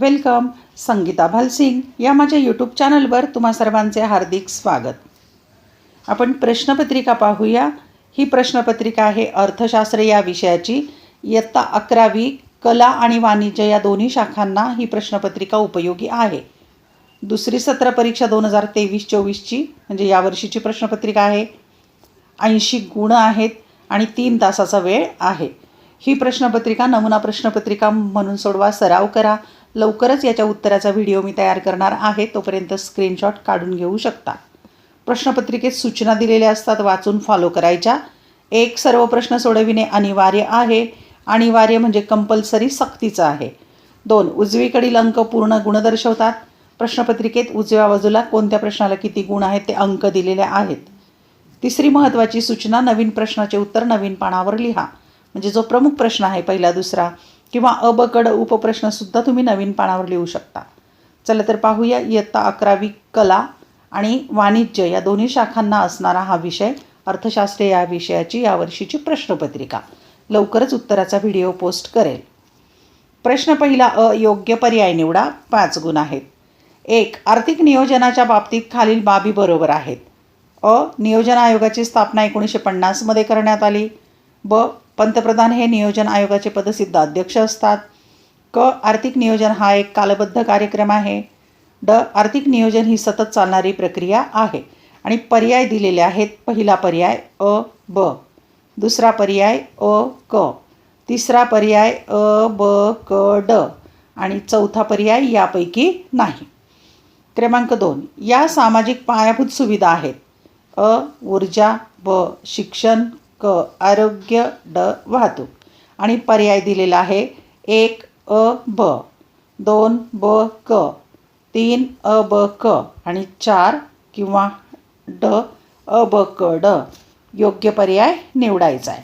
Welcome Sangeeta Bhalsingh या माझ्या YouTube चॅनलवर तुम्हा सर्वांचे हार्दिक स्वागत. आपण प्रश्नपत्रिका पाहूया. ही प्रश्नपत्रिका आहे अर्थशास्त्र या विषयाची. इयत्ता अकरावी कला आणि वाणिज्य या दोन्ही शाखांना ही प्रश्नपत्रिका उपयोगी आहे. दुसरी सत्र परीक्षा दोन हजार तेवीस चोवीसची म्हणजे यावर्षीची प्रश्नपत्रिका आहे. ऐंशी गुण आहेत आणि तीन तासाचा वेळ आहे. ही प्रश्नपत्रिका नमुना प्रश्नपत्रिका म्हणून सोडवा सराव करा. लवकरच याच्या उत्तराचा व्हिडिओ मी तयार करणार आहे तोपर्यंत स्क्रीनशॉट काढून घेऊ शकता. प्रश्नपत्रिकेत सूचना दिलेल्या असतात वाचून फॉलो करायच्या. एक सर्व प्रश्न सोडविणे अनिवार्य आहे. अनिवार्य म्हणजे कंपल्सरी सक्तीचं आहे. दोन उजवीकडील अंक पूर्ण गुण दर्शवतात. प्रश्नपत्रिकेत उजव्या बाजूला कोणत्या प्रश्नाला किती गुण आहेत ते अंक दिलेले आहेत. तिसरी महत्त्वाची सूचना नवीन प्रश्नाचे उत्तर नवीन पानावर लिहा. म्हणजे जो प्रमुख प्रश्न आहे पहिला दुसरा. किंवा अबकड उपप्रश्नसुद्धा तुम्ही नवीन पानावर लिहू शकता. चला तर पाहूया इयत्ता अकरावी कला आणि वाणिज्य या दोन्ही शाखांना असणारा हा विषय अर्थशास्त्र या विषयाची यावर्षीची प्रश्नपत्रिका. लवकरच उत्तराचा व्हिडिओ पोस्ट करेल. प्रश्न पहिला अयोग्य पर्याय निवडा. पाच गुण आहेत. एक आर्थिक नियोजनाच्या बाबतीत खालील बाबी बरोबर आहेत. अ नियोजन आयोगाची स्थापना एकोणीसशे पन्नासमध्ये करण्यात आली. ब पंतप्रधान हे नियोजन आयोगाचे पदसिद्ध अध्यक्ष असतात. क. आर्थिक नियोजन हा एक कालबद्ध कार्यक्रम आहे. ड. आर्थिक नियोजन ही सतत चालणारी प्रक्रिया आहे आणि पर्याय दिलेले आहेत. पहिला पर्याय अ ब. दुसरा पर्याय अ क. तिसरा पर्याय अ ब क ड. आणि चौथा पर्याय यापैकी नाही. क्रमांक दोन. या सामाजिक पायाभूत सुविधा आहेत. अ. ऊर्जा ब. शिक्षण क आरोग्य ड वाहतूक. आणि पर्याय दिलेला आहे एक अ ब. दोन ब क. तीन अ ब क. आणि चार किंवा ड अ ब क ड. योग्य पर्याय निवडायचा आहे.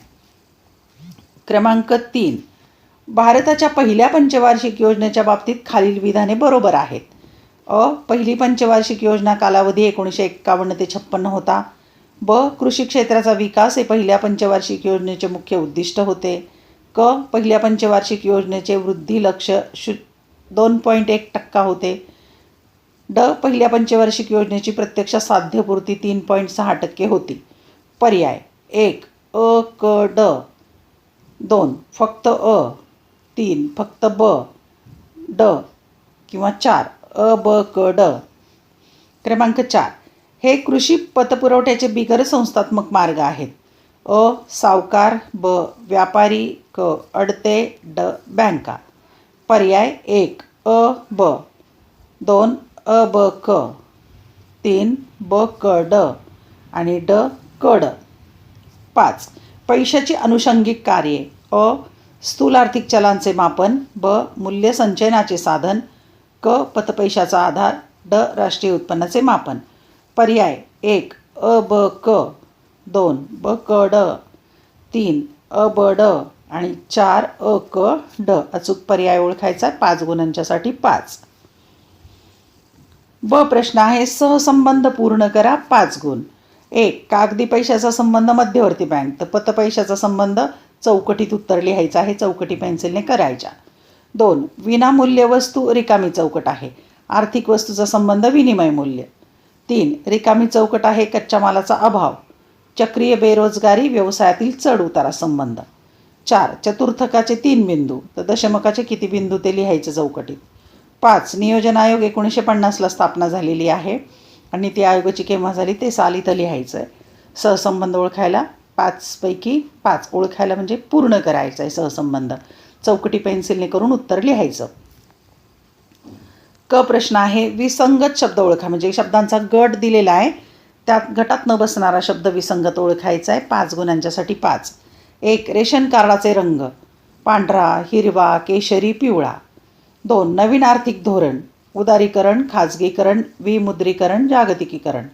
क्रमांक तीन. भारताच्या पहिल्या पंचवार्षिक योजनेच्या बाबतीत खालील विधाने बरोबर आहेत. अ पहिली पंचवार्षिक योजना कालावधी एकोणीसशे एक्कावन्न ते छप्पन्न होता. ब कृषी क्षेत्राचा विकास हे पहिल्या पंचवार्षिक योजनेचे मुख्य उद्दिष्ट होते. क पहिल्या पंचवार्षिक योजनेचे वृद्धी लक्ष शु दोन पॉईंट एक टक्का होते. ड पहिल्या पंचवार्षिक योजनेची प्रत्यक्ष साध्यपूर्ती तीन पॉईंट सहा टक्के होती. पर्याय. एक अ क ड. दोन फक्त अ. तीन फक्त ब. ड. किंवा चार अ ब क ड. क्रमांक चार. हे कृषी पतपुरवठ्याचे बिगर संस्थात्मक मार्ग आहेत. अ. सावकार ब. व्यापारी क. अडते ड. बँका. पर्याय एक. अ. ब. दोन. अ. ब. क. तीन. ब. क. ड. आणि ड. क. ड. पाच. पैशाची अनुषंगिक कार्ये. अ. स्थूल आर्थिक चलांचे मापन. ब. मूल्य संचयनाचे साधन. क. पतपैशाचा आधार. ड. राष्ट्रीय उत्पन्नाचे मापन. पर्याय. एक अ ब क. दोन ब क ड. तीन अ ब ड. आणि चार अ क ड. अचूक पर्याय ओळखायचा पाच गुणांच्यासाठी पाच. ब प्रश्न आहे सहसंबंध पूर्ण करा पाच गुण. एक कागदी पैशाचा संबंध मध्यवर्ती बँक. तर पतपैशाचा संबंध चौकटीत उत्तर लिहायचा आहे चौकटी पेन्सिलने करायच्या. दोन विनामूल्य वस्तू रिकामी चौकट आहे. आर्थिक वस्तूचा संबंध विनिमय मूल्य. तीन रिकामी चौकट आहे कच्च्या मालाचा अभाव. चक्रीय बेरोजगारी व्यवसायातील चढ संबंध. चार चतुर्थकाचे तीन बिंदू. तर दशमकाचे किती बिंदू ते लिहायचे चौकटीत? पाच नियोजन आयोग एकोणीसशे पन्नासला स्थापना झालेली आहे आणि ती आयोगाची केव्हा झाली? ते साल इथं लिहायचं आहे सहसंबंध ओळखायला पाचपैकी पाच ओळखायला म्हणजे पूर्ण करायचं आहे सहसंबंध. चौकटी पेन्सिलने करून उत्तर लिहायचं. क प्रश्न आहे विसंगत शब्द ओळखा. म्हणजे शब्दांचा गट दिलेला आहे त्यात गटात न बसणारा शब्द विसंगत ओळखायचा आहे पाच गुणांच्यासाठी पाच. एक रेशन कार्डाचे रंग. पांढरा हिरवा केशरी पिवळा. दोन नवीन आर्थिक धोरण. उदारीकरण खाजगीकरण विमुद्रीकरण जागतिकीकरण.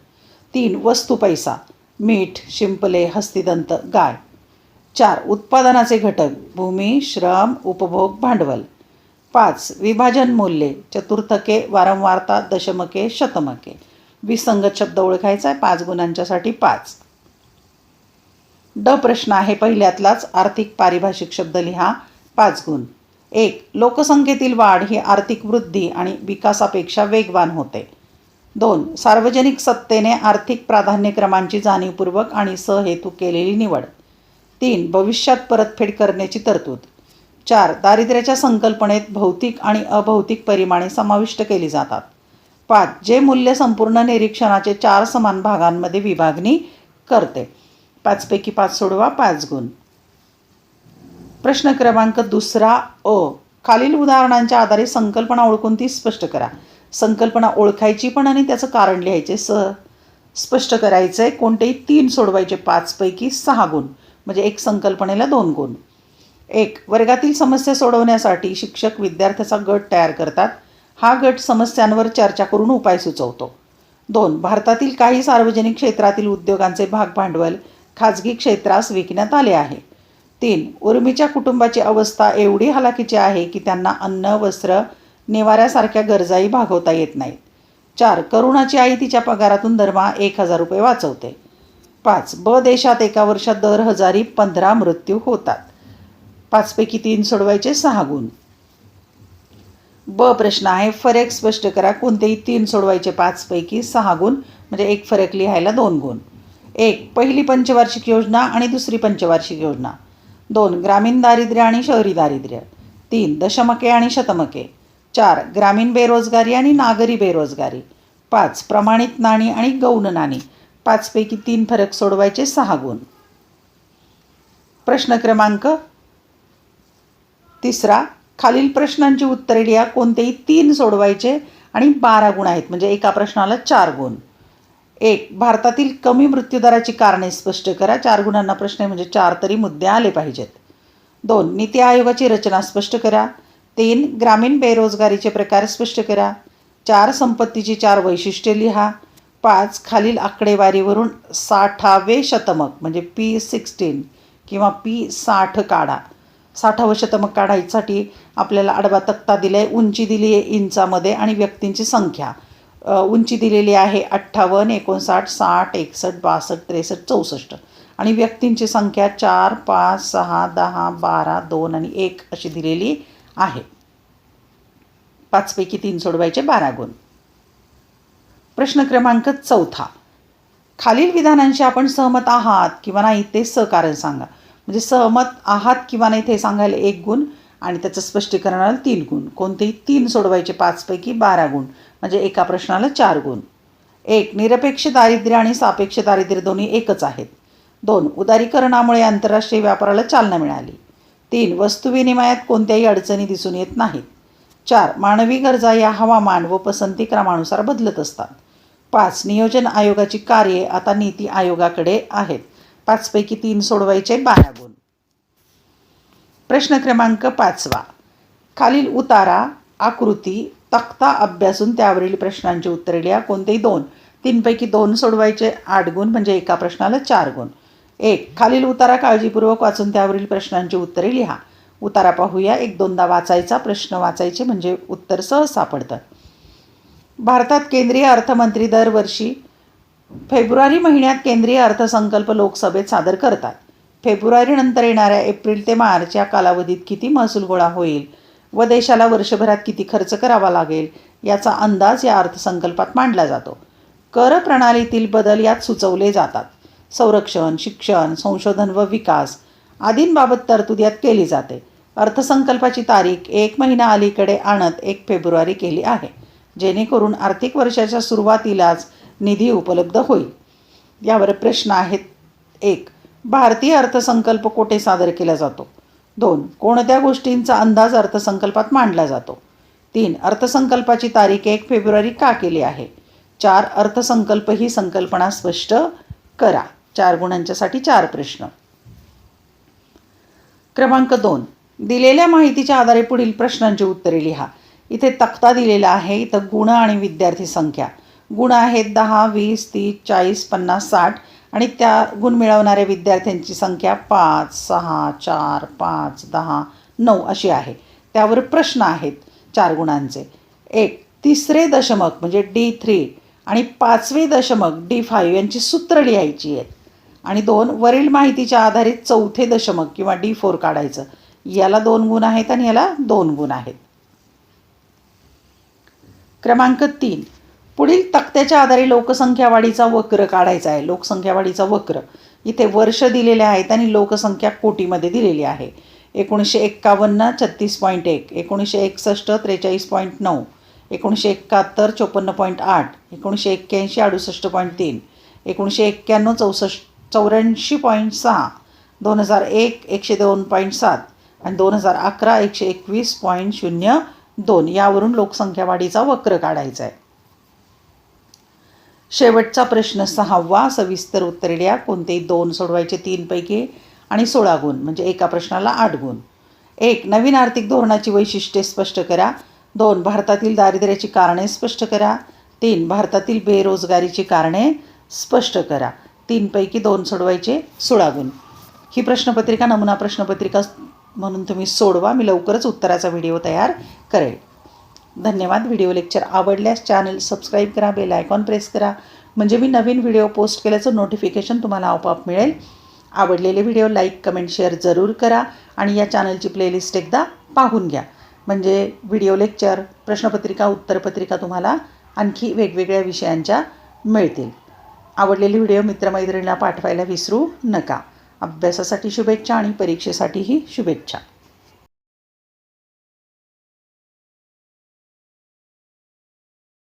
तीन वस्तू पैसा. मीठ शिंपले हस्तिदंत गाय. चार उत्पादनाचे घटक. भूमी श्रम उपभोग भांडवल. पाच विभाजन मूल्ये चतुर्थके वारंवारता दशमके शतमके. विसंगत शब्द ओळखायचा आहे पाच गुणांच्यासाठी पाच. ड प्रश्न आहे पहिल्यातलाच आर्थिक पारिभाषिक शब्द लिहा पाच गुण. एक लोकसंख्येतील वाढ ही आर्थिक वृद्धी आणि विकासापेक्षा वेगवान होते. दोन सार्वजनिक सत्तेने आर्थिक प्राधान्यक्रमांची जाणीवपूर्वक आणि सहेतू केलेली निवड. तीन भविष्यात परतफेड करण्याची तरतूद. चार दारिद्र्याच्या संकल्पनेत भौतिक आणि अभौतिक परिमाणे समाविष्ट केली जातात. पाच जे मूल्य संपूर्ण निरीक्षणाचे चार समान भागांमध्ये विभागणी करते. पाचपैकी पाच सोडवा पाच गुण. प्रश्न क्रमांक दुसरा अ. खालील उदाहरणांच्या आधारे संकल्पना ओळखून ती स्पष्ट करा. संकल्पना ओळखायची पण आणि त्याचं कारण लिहायचे स. स्पष्ट करायचं आहे कोणतेही तीन सोडवायचे पाचपैकी सहा गुण. म्हणजे एक संकल्पनेला दोन गुण. एक वर्गातील समस्या सोडवण्यासाठी शिक्षक विद्यार्थ्याचा गट तयार करतात. हा गट समस्यांवर चर्चा करून उपाय सुचवतो. दोन भारतातील काही सार्वजनिक क्षेत्रातील उद्योगांचे भाग भांडवल खाजगी क्षेत्रास विकण्यात आले आहे. तीन उर्मीच्या कुटुंबाची अवस्था एवढी हलाखीची आहे की त्यांना अन्न वस्त्र निवाऱ्यासारख्या गरजाही भागवता येत नाहीत. चार करुणाची आई तिच्या पगारातून दरमहा एक हजार रुपये वाचवते. पाच ब देशात एका वर्षात दर हजारी पंधरा मृत्यू होतात. पाचपैकी तीन सोडवायचे सहा गुण. ब प्रश्न आहे फरक स्पष्ट करा कोणतेही तीन सोडवायचे पाचपैकी सहा गुण म्हणजे एक फरक लिहायला दोन गुण. एक पहिली पंचवार्षिक योजना आणि दुसरी पंचवार्षिक योजना. दोन ग्रामीण दारिद्र्य आणि शहरी दारिद्र्य. तीन दशमके आणि शतमके. चार ग्रामीण बेरोजगारी आणि नागरी बेरोजगारी. पाच प्रमाणित नाणी आणि गौण नाणी. पाचपैकी तीन फरक सोडवायचे सहा गुण. प्रश्न क्रमांक तिसरा खालील प्रश्नांची उत्तरे लिहा कोणतेही तीन सोडवायचे आणि बारा गुण आहेत म्हणजे एका प्रश्नाला चार गुण. एक भारतातील कमी मृत्यूदराची कारणे स्पष्ट करा. चार गुणांना प्रश्न आहे म्हणजे चार तरी मुद्दे आले पाहिजेत. दोन नीती आयोगाची रचना स्पष्ट करा. तीन ग्रामीण बेरोजगारीचे प्रकार स्पष्ट करा. चार संपत्तीची चार वैशिष्ट्ये लिहा. पाच खालील आकडेवारीवरून साठावे शतमक म्हणजे पी सिक्स्टीन किंवा पी साठ काढा. साठावं शतमक काढायसाठी आपल्याला आडवा तक्ता दिला आहे उंची दिली आहे इंचामध्ये आणि व्यक्तींची संख्या. उंची दिलेली आहे अठ्ठावन्न एकोणसाठ साठ एकसष्ट बासष्ट त्रेसष्ट चौसष्ट. आणि व्यक्तींची संख्या चार पाच सहा दहा बारा दोन आणि एक अशी दिलेली आहे. पाचपैकी तीन सोडवायचे बारा गुण. प्रश्न क्रमांक चौथा. खालील विधानांशी आपण सहमत आहात किंवा नाही ते सहकारण सांगा. म्हणजे सहमत आहात किंवा नाही ते सांगायला एक गुण आणि त्याचं स्पष्टीकरणाला तीन गुण. कोणतेही तीन सोडवायचे पाचपैकी बारा गुण. म्हणजे एका प्रश्नाला चार गुण. एक निरपेक्ष दारिद्र्य आणि सापेक्ष दारिद्र्य दोन्ही एकच आहेत. दोन उदारीकरणामुळे आंतरराष्ट्रीय व्यापाराला चालना मिळाली. तीन वस्तुविनिमयात कोणत्याही अडचणी दिसून येत नाहीत. चार मानवी गरजा या हवामान व पसंती क्रमानुसार बदलत असतात. पाच नियोजन आयोगाची कार्ये आता नीती आयोगाकडे आहेत. पाचपैकी तीन सोडवायचे बारा गुण प्रश्न क्रमांक पाचवा. खालील उतारा आकृती तक्ता अभ्यासून त्यावरील प्रश्नांची उत्तरे लिहा. कोणतेही दोन. तीनपैकी दोन सोडवायचे आठ गुण म्हणजे एका प्रश्नाला चार गुण. एक खालील उतारा काळजीपूर्वक वाचून त्यावरील प्रश्नांची उत्तरे लिहा. उतारा पाहूया. एक दोनदा वाचायचा. प्रश्न वाचायचे म्हणजे उत्तर सहज सापडतं भारतात केंद्रीय अर्थमंत्री दरवर्षी फेब्रुवारी महिन्यात केंद्रीय अर्थसंकल्प लोकसभेत सादर करतात. फेब्रुवारीनंतर येणाऱ्या एप्रिल ते मार्च या कालावधीत किती महसूल गोळा होईल व देशाला वर्षभरात किती खर्च करावा लागेल याचा अंदाज या अर्थसंकल्पात मांडला जातो. कर प्रणालीतील बदल यात सुचवले जातात. संरक्षण शिक्षण संशोधन व विकास आदींबाबत तरतूद यात केली जाते. अर्थसंकल्पाची तारीख एक महिना अलीकडे आणत एक फेब्रुवारी केली आहे. जेणेकरून आर्थिक वर्षाच्या सुरुवातीलाच निधी उपलब्ध होईल. यावर प्रश्न आहेत. एक भारतीय अर्थसंकल्प कोठे सादर केला जातो? दोन कोणत्या गोष्टींचा अंदाज अर्थसंकल्पात मांडला जातो? तीन अर्थसंकल्पाची तारीख एक फेब्रुवारी का केली आहे? चार अर्थसंकल्प ही संकल्पना स्पष्ट करा. चार गुणांच्यासाठी चार प्रश्न. क्रमांक दोन दिलेल्या माहितीच्या आधारे पुढील प्रश्नांची उत्तरे लिहा. इथे तक्ता दिलेला आहे. इथं गुण आणि विद्यार्थी संख्या. गुण आहेत दहा वीस तीस चाळीस पन्नास साठ. आणि त्या गुण मिळवणाऱ्या विद्यार्थ्यांची संख्या पाच सहा चार पाच दहा नऊ अशी आहे. त्यावर प्रश्न आहेत चार गुणांचे. एक तिसरे दशमक म्हणजे डी थ्री आणि पाचवे दशमक डी फाईव्ह यांची सूत्र लिहायची आहेत. आणि दोन वरील माहितीच्या आधारित चौथे दशमक किंवा डी फोर काढायचं. याला दोन गुण आहेत आणि याला दोन गुण आहेत. क्रमांक तीन पुढील तक्त्याच्या आधारे लोकसंख्या वाढीचा वक्र काढायचा आहे. लोकसंख्या वाढीचा वक्र. इथे वर्ष दिलेले आहेत आणि लोकसंख्या कोटीमध्ये दिलेली आहे. एकोणीसशे एक्कावन्न छत्तीस पॉईंट एक. एकोणीसशे एकसष्ट त्रेचाळीस पॉईंट नऊ. एकोणीसशे एकाहत्तर चोपन्न पॉईंट आठ. एकोणीसशे एक्क्याऐंशी अडुसष्ट पॉईंट तीन. एकोणीसशे एक्क्याण्णव चौसष्ट चौऱ्याऐंशी पॉईंट सहा. दोन हजार एक एकशे दोन पॉईंट सात. आणि दोन हजार अकरा एकशे एकवीस पॉईंट शून्य दोन. यावरून लोकसंख्या वाढीचा वक्र काढायचा आहे. शेवटचा प्रश्न सहावा सविस्तर उत्तरे द्या. कोणतेही दोन सोडवायचे तीनपैकी आणि सोळा गुण म्हणजे एका प्रश्नाला आठ गुण. एक नवीन आर्थिक धोरणाची वैशिष्ट्ये स्पष्ट करा. दोन भारतातील दारिद्र्याची कारणे स्पष्ट करा. तीन भारतातील बेरोजगारीची कारणे स्पष्ट करा. तीनपैकी दोन सोडवायचे सोळा गुण. ही प्रश्नपत्रिका नमुना प्रश्नपत्रिका म्हणून तुम्ही सोडवा. मी लवकरच उत्तराचा व्हिडिओ तयार करेल. धन्यवाद. व्हिडिओ लेक्चर आवडल्यास चॅनल सबस्क्राईब करा बेल आयकॉन प्रेस करा. म्हणजे मी नवीन व्हिडिओ पोस्ट केल्याचं नोटिफिकेशन तुम्हाला आपोआप मिळेल. आवडलेले व्हिडिओ लाईक कमेंट शेअर जरूर करा आणि या चॅनलची प्लेलिस्ट एकदा पाहून घ्या. म्हणजे व्हिडिओ लेक्चर प्रश्नपत्रिका उत्तरपत्रिका तुम्हाला आणखी वेगवेगळ्या विषयांच्या मिळतील. आवडलेले व्हिडिओ मित्रमैत्रिणीला पाठवायला विसरू नका. अभ्यासासाठी शुभेच्छा आणि परीक्षेसाठीही शुभेच्छा.